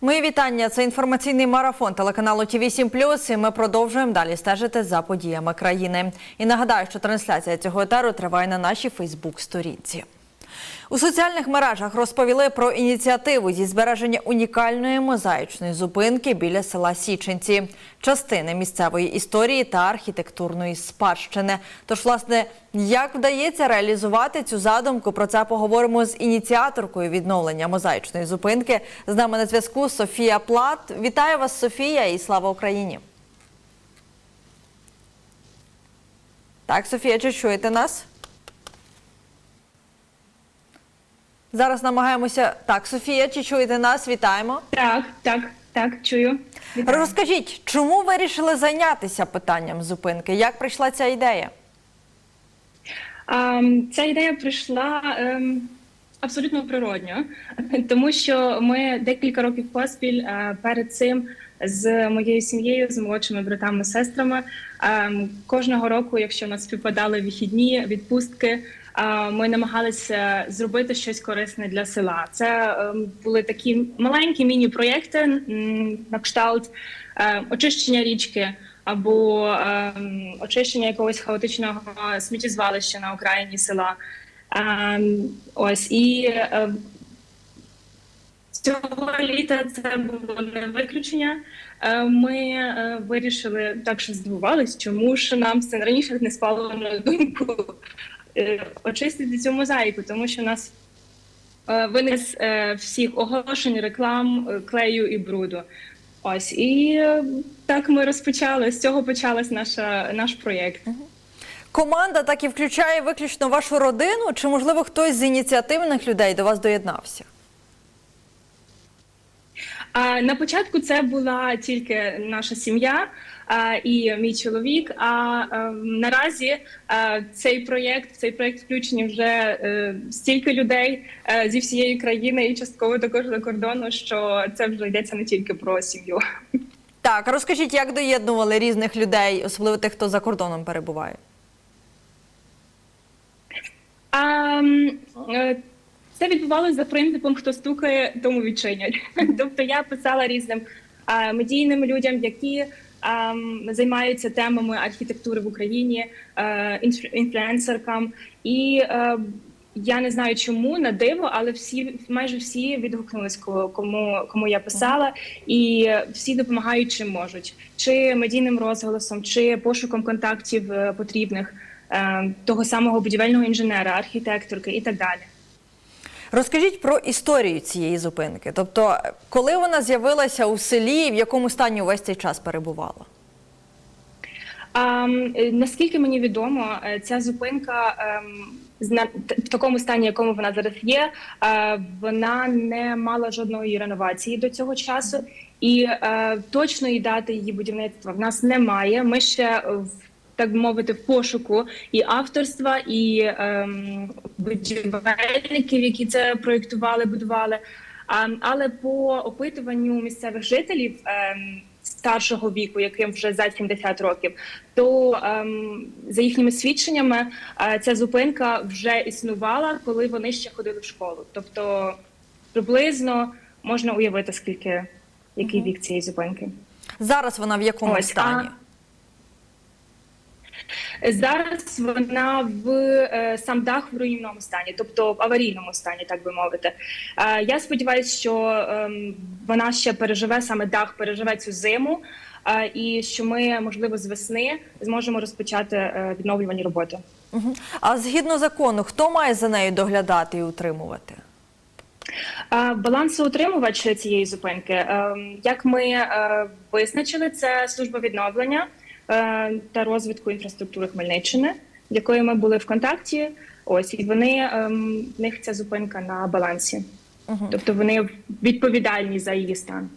Мої вітання. Це інформаційний марафон телеканалу ТІВІ 7 І ми продовжуємо далі стежити за подіями країни. І нагадаю, що трансляція цього етеру триває на нашій Фейсбук-сторінці. У соціальних мережах розповіли про ініціативу зі збереження унікальної мозаїчної зупинки біля села Січенці, частини місцевої історії та архітектурної спадщини. Тож, власне, як вдається реалізувати цю задумку? Про це поговоримо з ініціаторкою відновлення мозаїчної зупинки. З нами на зв'язку Софія Плат. Вітаю вас, Софія, і слава Україні! Так, Софія, чи чуєте нас? Зараз намагаємося. Так, Софія, чи чуєте нас? Вітаємо. Так, так, так, чую. Вітаю. Розкажіть, чому вирішили зайнятися питанням зупинки? Як прийшла ця ідея? А, ця ідея прийшла ем, абсолютно природньо, тому що ми декілька років поспіль е, перед цим з моєю сім'єю, з молодшими братами сестрами. ем, кожного року, якщо в нас співпадали вихідні, відпустки. Ми намагалися зробити щось корисне для села. Це ем, були такі маленькі міні-проєкти на кшталт е, очищення річки або ем, очищення якогось хаотичного сміттєзвалища на окраїні села. Ем, ось і цього літа це було не виключення. Е, Ми е, вирішили так, що здивувались, чому ж нам це раніше не спало на думку очистити цю мозаїку, тому що у нас е, е, всіх оголошень, реклам, е, клею і бруду. Ось і е, так ми розпочали. З цього почалась наша наш проєкт. Команда так і включає виключно вашу родину, чи можливо хтось з ініціативних людей до вас доєднався? А на початку це була тільки наша сім'я і мій чоловік. А е, наразі е, цей проєкт, цей проєкт включені вже е, стільки людей е, зі всієї країни і частково також за кордону, що це вже йдеться не тільки про сім'ю. Так, розкажіть, як доєднували різних людей, особливо тих, хто за кордоном перебуває? А, е, це відбувалося за принципом хто стукає, тому відчинять. Тобто я писала різним медійним людям, які займаються темами архітектури в Україні, е, інфлюенсеркам. І е, я не знаю чому на диво, але всі майже всі відгукнулись, ко- кому кому я писала, і всі допомагають чим можуть, чи медійним розголосом, чи пошуком контактів е, потрібних е, того самого будівельного інженера, архітекторки і так далі. Розкажіть про історію цієї зупинки. Тобто, коли вона з'явилася у селі, в якому стані увесь цей час перебувала? А, е, наскільки мені відомо, е, ця зупинка ем, в такому стані, якому вона зараз є, е, вона не мала жодної реновації до цього часу, і точної дати її будівництва в нас немає. Ми ще в так би мовити, в пошуку і авторства, і ем, будівельників, які це проєктували, будували. А, але по опитуванню місцевих жителів ем, старшого віку, яким вже за 70 років, то ем, за їхніми свідченнями е, ця зупинка вже існувала, коли вони ще ходили в школу. Тобто приблизно можна уявити, скільки який вік цієї зупинки. Зараз вона в якому Ось, стані? Зараз вона в е, сам дах в руйнівному стані, тобто в аварійному стані, так би мовити. Е, я сподіваюся, що ем, вона ще переживе саме дах, переживе цю зиму, е, і що ми, можливо, з весни зможемо розпочати відновлювані роботи. А згідно закону, хто має за нею доглядати і утримувати? Балансоутримувач цієї зупинки, е, як ми визначили, це служба відновлення та розвитку інфраструктури Хмельниччини, з якою ми були в контакті. Ось і вони ем, в них ця зупинка на балансі, тобто вони відповідальні за її стан.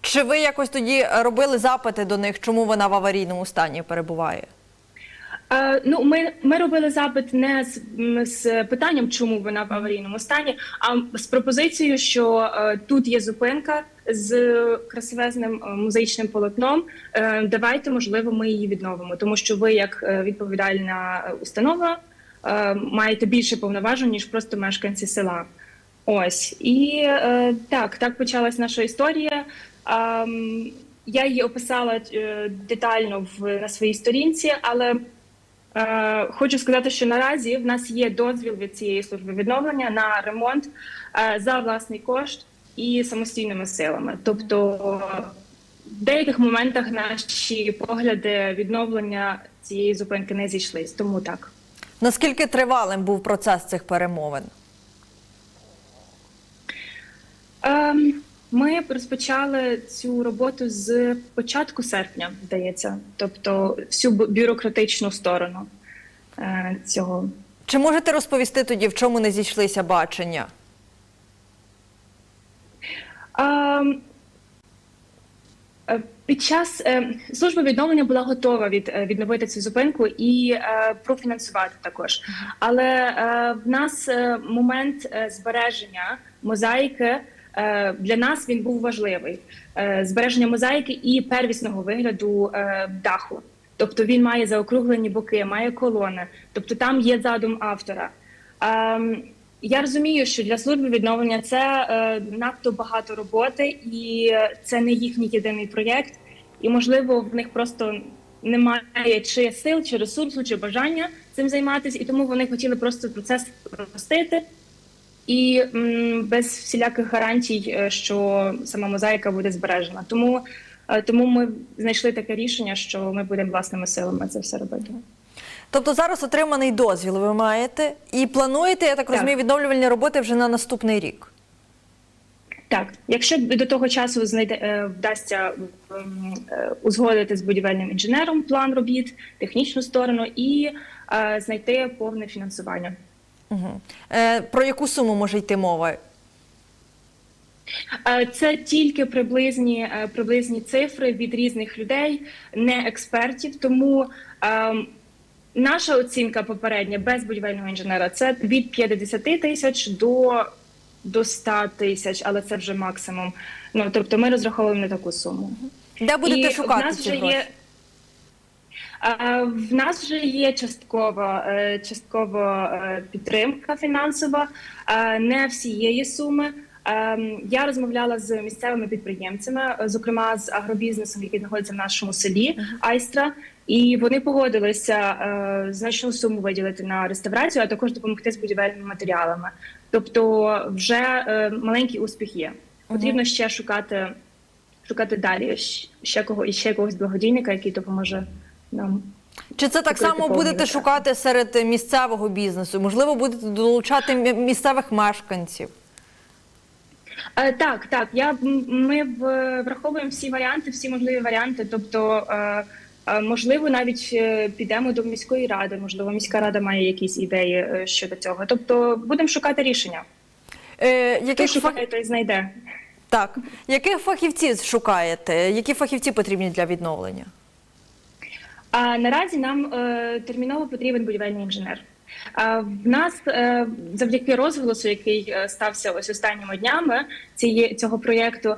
Чи ви якось тоді робили запити до них, чому вона в аварійному стані перебуває? Е, ну, ми, ми робили запит не з, з питанням, чому вона в аварійному стані, а з пропозицією, що е, тут є зупинка з красивезним е, музичним полотном. Е, давайте, можливо, ми її відновимо, тому що ви, як е, відповідальна установа, е, маєте більше повноважень ніж просто мешканці села. Ось і е, так, так почалась наша історія. Ем, я її описала е, детально в на своїй сторінці, але е, хочу сказати, що наразі в нас є дозвіл від цієї служби відновлення на ремонт е, за власний кошт і самостійними силами. Тобто в деяких моментах наші погляди відновлення цієї зупинки не зійшлись. Тому так. Наскільки тривалим був процес цих перемовин? Ем, Ми розпочали цю роботу з початку серпня, здається, тобто всю бюрократичну сторону е, цього. Чи можете розповісти тоді, в чому не зійшлися бачення? Ем, е, Під час е, служба відновлення була готова від е, відновити цю зупинку і е, профінансувати також. Але е, в нас е, момент е, збереження мозаїки для нас він був важливий. Е, збереження мозаїки і первісного вигляду е, даху. Тобто він має заокруглені боки, має колони, тобто там є задум автора. Ем, я розумію, що для служби відновлення це е, надто багато роботи, і це не їхній єдиний проєкт. І можливо, в них просто немає чи сил, чи ресурсу, чи бажання цим займатися, і тому вони хотіли просто процес простити і без всіляких гарантій, е, що сама мозаїка буде збережена. Тому, е, тому ми знайшли таке рішення, що ми будемо власними силами це все робити. Тобто зараз отриманий дозвіл ви маєте і плануєте, я так, Так. розумію, відновлювальні роботи вже на наступний рік. Так, якщо до того часу знайде е, вдасться узгодити з будівельним інженером план робіт, технічну сторону і знайти повне фінансування. Угу. Е, про яку суму може йти мова? Е, Це тільки приблизні, е, приблизні цифри від різних людей, не експертів. Тому ем, наша оцінка попередня без будівельного інженера це від 50 тисяч до, до 100 тисяч, але це вже максимум. Ну тобто ми розраховуємо на таку суму. Де будете І шукати нас ці вже гроші? є. В нас вже є часткова, е, часткова е, підтримка фінансова, не всієї суми. Я розмовляла з місцевими підприємцями, е, зокрема з агробізнесом, який знаходиться в нашому селі Айстра, і вони погодилися значну суму виділити на реставрацію, а також допомогти з будівельними матеріалами. Тобто, вже маленький успіх є. Потрібно ще шукати шукати далі ще кого і ще якогось благодійника, який допоможе нам. Чи це так само будете шукати серед місцевого бізнесу? Можливо, будете долучати місцевих мешканців? Е, так, так. Я ми враховуємо всі варіанти, всі можливі варіанти. Тобто, е, е, можливо, навіть підемо до міської ради. Можливо, міська рада має якісь ідеї щодо цього. Тобто, будемо шукати рішення. Е, Хто яких, фах... шукає, той знайде. так. яких фахівців шукаєте? Які фахівці потрібні для відновлення? А наразі нам е, терміново потрібен будівельний інженер. В нас е, завдяки розголосу, який е, стався ось останніми днями цього проєкту,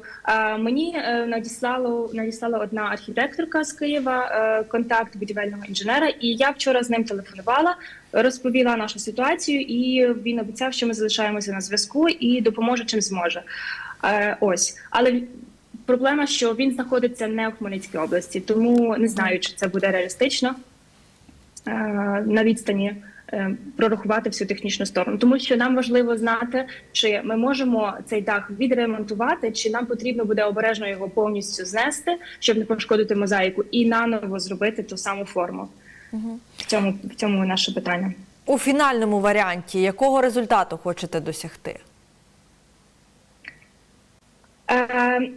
мені надіслало надіслала одна архітекторка з Києва контакт будівельного інженера. І я вчора з ним телефонувала, розповіла нашу ситуацію, і він обіцяв, що ми залишаємося на зв'язку і допоможе чим зможе. Ось, але проблема, що він знаходиться не в Хмельницькій області, тому не знаю, чи це буде реалістично е, на відстані е, прорахувати всю технічну сторону. Тому що нам важливо знати, чи ми можемо цей дах відремонтувати, чи нам потрібно буде обережно його повністю знести, щоб не пошкодити мозаїку, і наново зробити ту саму форму. В цьому в цьому наше питання. У фінальному варіанті якого результату хочете досягти? Е,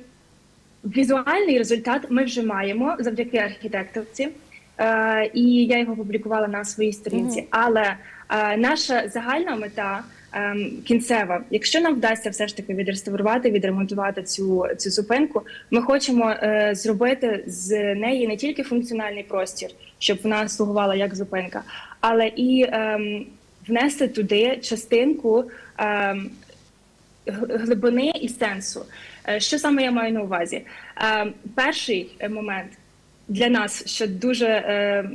візуальний результат ми вже маємо завдяки архітекторці, е, і я його публікувала на своїй сторінці. Але е, наша загальна мета. ем, Кінцева, якщо нам вдасться все ж таки відреставрувати, відремонтувати цю цю зупинку, ми хочемо е, зробити з неї не тільки функціональний простір, щоб вона слугувала як зупинка, але і ем, внести туди частинку г- глибини і сенсу. Е, Що саме я маю на увазі? Е, Перший момент для нас, що дуже е,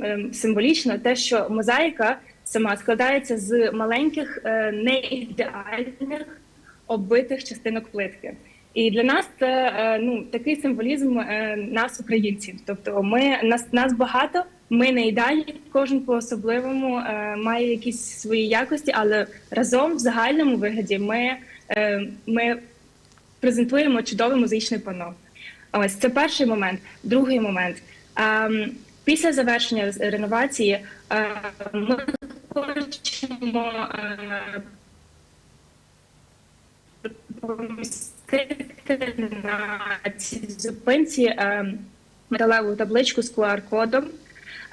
е, символічно, те, що мозаїка сама складається з маленьких неідеальних оббитих частинок плитки. І для нас це ну такий символізм нас, українців. Тобто, ми нас нас багато, ми не ідеальні, кожен по особливому має якісь свої якості, але разом в загальному вигляді ми, ми презентуємо чудове музичне пано. Ось це перший момент. Другий момент. Ем, після завершення реновації е, ми хочемо е, помістити на цій зупинці е, металеву табличку з QR-кодом.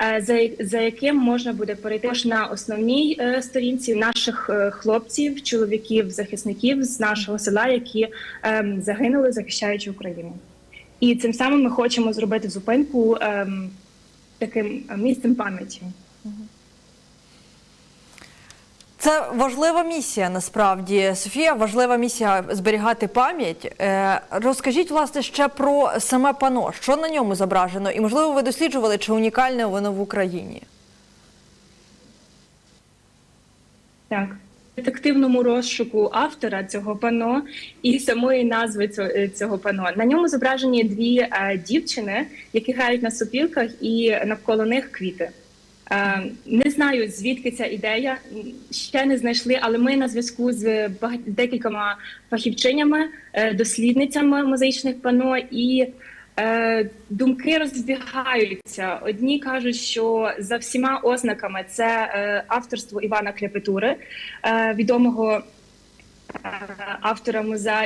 Е, За, яким можна буде перейти на основній е, сторінці наших е, хлопців, чоловіків, захисників з нашого села, які ем, загинули, захищаючи Україну. І цим самим ми хочемо зробити зупинку ем, таким місцем пам'яті. Це важлива місія насправді. Софія, важлива місія зберігати пам'ять. Е, розкажіть, власне, ще про саме пано, що на ньому зображено, і можливо, ви досліджували, чи унікальне воно в Україні. Так. Детективному розшуку автора цього пано і самої назви цього, е, пано на ньому зображені дві е, дівчини, які грають на сопілках, і навколо них квіти. Е, не знаю звідки ця ідея ще не знайшли, але ми на зв'язку з декількома фахівчинями, е, дослідницями музичних пано і Е, думки розбігаються. Одні кажуть, що за всіма ознаками це авторство Івана Кляпетури, відомого автора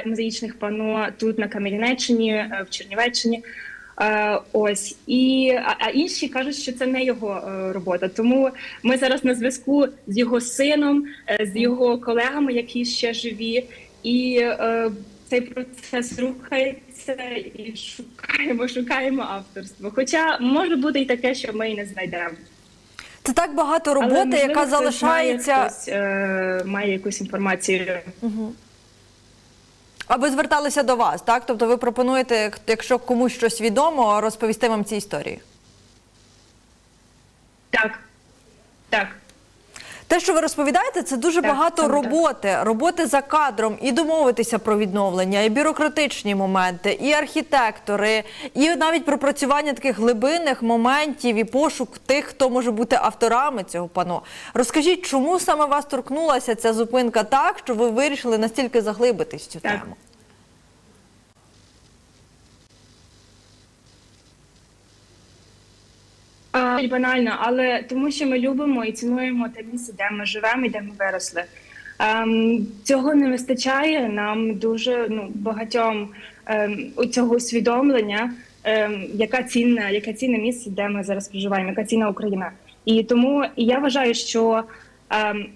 музеїчних пано тут на Кам'янеччині, в Чернівеччині. Е, Ось і а, інші кажуть, що це не його е, робота. Тому ми зараз на зв'язку з його сином, е, з його колегами, які ще живі, і цей процес рухається і шукаємо, шукаємо авторство. Хоча може бути і таке, що ми і не знайдемо. Це так багато Але, роботи, можливо, яка залишається, Має, хтось, е, має якусь інформацію. Аби зверталися до вас, так? Тобто ви пропонуєте, якщо комусь щось відомо, розповісти вам ці історії. Так, так. Те, що ви розповідаєте, це дуже Так, багато саме так. роботи, роботи за кадром, і домовитися про відновлення, і бюрократичні моменти, і архітектори, і навіть пропрацювання таких глибинних моментів і пошук тих, хто може бути авторами цього пано. Розкажіть, чому саме вас торкнулася ця зупинка так, що ви вирішили настільки заглибитись в цю Так. тему? А, банально, але тому що ми любимо і цінуємо те місце, де ми живемо і де ми виросли. Ем, цього не вистачає нам дуже ну, багатьом ем, у цього усвідомлення, ем, яка цінна, яке цінне місце, де ми зараз проживаємо, яка цінна Україна. І тому я вважаю, що ем,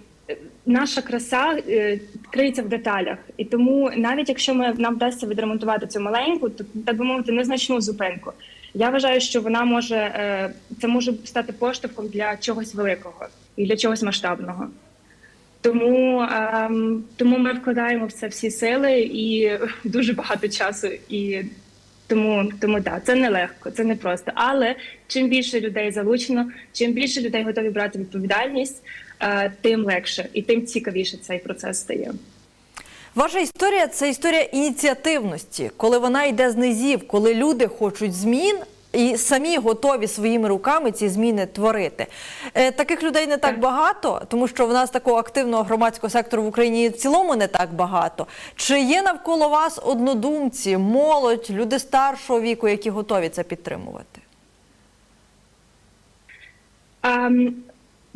наша краса е, криється в деталях. І тому, навіть якщо ми нам вдасться відремонтувати цю маленьку, то так би мовити, незначну зупинку. Я вважаю, що вона може е, це може стати поштовхом для чогось великого і для чогось масштабного. Тому, ем, тому ми вкладаємо в це всі сили і дуже багато часу. І тому, тому так, це нелегко, це не просто. Але чим більше людей залучено, чим більше людей готові брати відповідальність, е, тим легше і тим цікавіше цей процес стає. Ваша історія це історія ініціативності, коли вона йде з низів, коли люди хочуть змін. І самі готові своїми руками ці зміни творити. Е, таких людей не так багато, тому що в нас такого активного громадського сектору в Україні в цілому не так багато. Чи є навколо вас однодумці, молодь, люди старшого віку, які готові це підтримувати? Ем,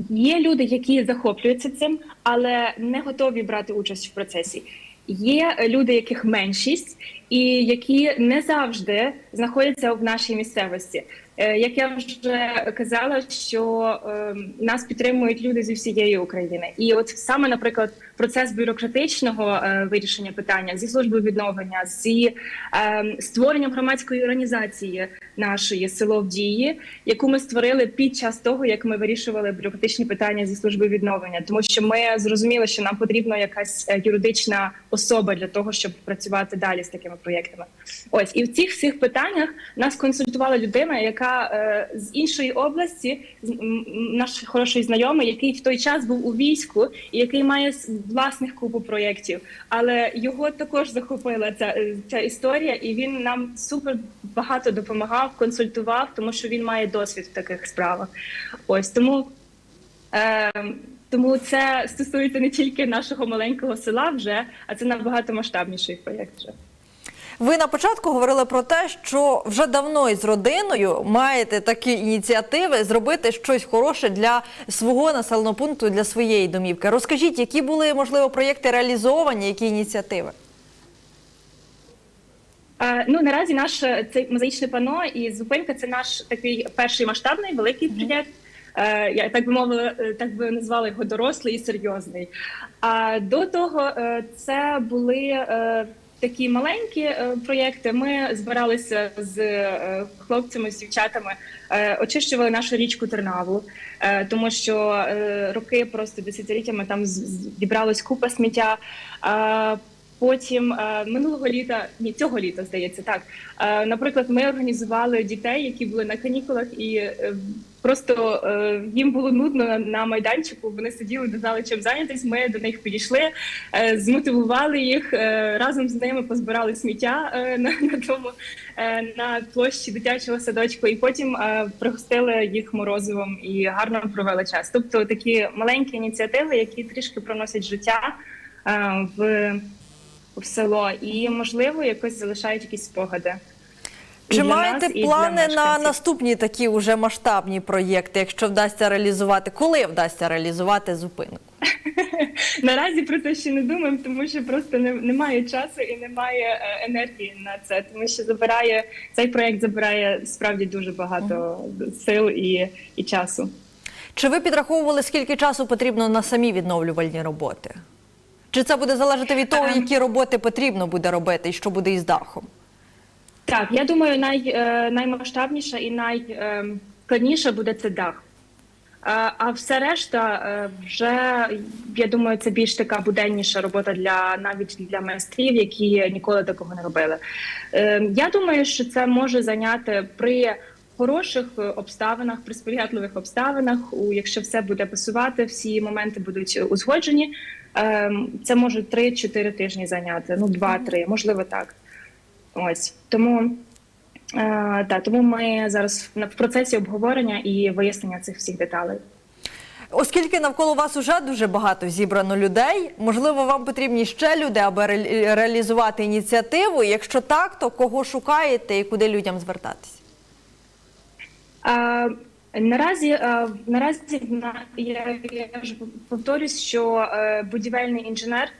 є люди, які захоплюються цим, але не готові брати участь в процесі. Є люди, яких меншість, і які не завжди знаходяться в нашій місцевості. Е, Як я вже казала, що е, нас підтримують люди зі всієї України, і от саме, наприклад, процес бюрократичного е, вирішення питання зі служби відновлення, зі створенням громадської організації нашої село в дії, яку ми створили під час того, як ми вирішували бюрократичні питання зі служби відновлення, тому що ми зрозуміли, що нам потрібна якась юридична особа для того, щоб працювати далі з такими проєктами. Ось і в цих всіх питаннях нас консультувала людина, яка е, з іншої області, з- наш хороший знайомий, який в той час був у війську і який має власних купу проєктів. Але його також захопила ця, е, ця історія, і він нам супер багато допомагав, консультував, тому що він має досвід в таких справах. Ось тому. Е, тому це стосується не тільки нашого маленького села вже, а це набагато масштабніший проєкт. Вже. Ви на початку говорили про те, що вже давно із родиною маєте такі ініціативи зробити щось хороше для свого населеного пункту, для своєї домівки. Розкажіть, які були можливо проєкти реалізовані, які ініціативи? Ну наразі наш е, цей мозаїчне пано і зупинка це наш такий перший масштабний великий проєкт. Е, я так би мовила, е, так би назвала його дорослий і серйозний. А до того це були такі маленькі е, проєкти. Ми збиралися з е, хлопцями, з дівчатами, е, очищували нашу річку Тернаву, тому що роки просто десятиліттями там зібралась купа сміття. Потім минулого літа, ні, цього літа здається, так. Наприклад, ми організували дітей, які були на канікулах, і просто е, їм було нудно на, майданчику. Вони сиділи, не знали, чим зайнятись. Ми до них підійшли, е, змотивували їх е, разом з ними позбирали сміття е, на, на тому е, на площі дитячого садочку, і потім е, пригостили їх морозивом і гарно провели час. Тобто такі маленькі ініціативи, які трішки проносять життя е, в в село і, можливо, якось залишають якісь спогади. Чи маєте нас, плани на наступні такі уже масштабні проєкти, якщо вдасться реалізувати? Коли вдасться реалізувати зупинку? Наразі про це ще не думаємо, тому що просто не, немає часу і немає е, енергії на це, тому що забирає цей проект забирає справді дуже багато сил і, і часу. Чи ви підраховували, скільки часу потрібно на самі відновлювальні роботи? Чи це буде залежати від того, Ем. які роботи потрібно буде робити і що буде із дахом? Так, я думаю, най, е, наймасштабніша і найскладніша буде це дах. А, а все решта е, вже я думаю, це більш така буденніша робота для навіть для майстрів, які ніколи такого не робили. Е, Я думаю, що це може зайняти при хороших е, обставинах, при сприятливих обставинах. Якщо все буде пасувати, всі моменти будуть узгоджені. е, Це може 3-4 тижні зайняти, ну 2-3, можливо, так. Ось тому. Е, та тому ми зараз в процесі обговорення і вияснення цих всіх деталей. Оскільки навколо вас уже дуже багато зібрано людей, можливо, вам потрібні ще люди, аби ре- реалізувати ініціативу. Якщо так, то кого шукаєте і куди людям звертатися? А, наразі а, наразі на- я, я вже повторюсь, що е, будівельний інженер, е,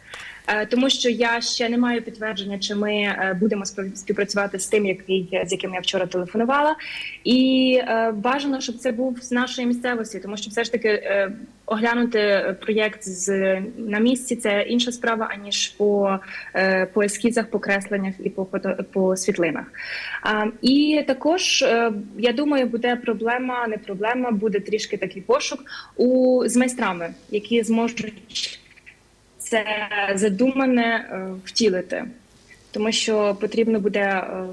тому що я ще не маю підтвердження, чи ми е, будемо спів- співпрацювати з тим, який з яким я вчора телефонувала, і е, бажано, щоб це був з нашої місцевості, тому що все ж таки е, оглянути проєкт з на місці це інша справа, аніж по, е, по ескізах, по кресленнях і по фото по світлинах. І також е, я думаю, буде проблема, не проблема, буде трішки такий пошук у з майстрами, які зможуть це задумане е, втілити, тому що потрібно буде е,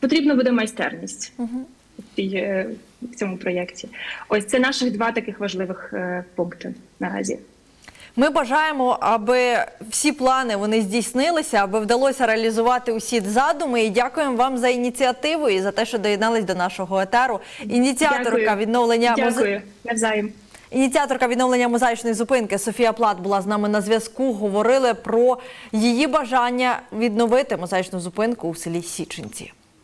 потрібно буде майстерність е, в цьому проєкті. Ось це наших два таких важливих пункти наразі. Ми бажаємо, аби всі плани вони здійснилися, аби вдалося реалізувати усі задуми. І дякуємо вам за ініціативу і за те, що доєднались до нашого етеру. Ініціаторка Дякую. відновлення Дякую навзаєм. Ініціаторка відновлення мозаїчної зупинки Софія Плат була з нами на зв'язку. Говорили про її бажання відновити мозаїчну зупинку у селі Січенці.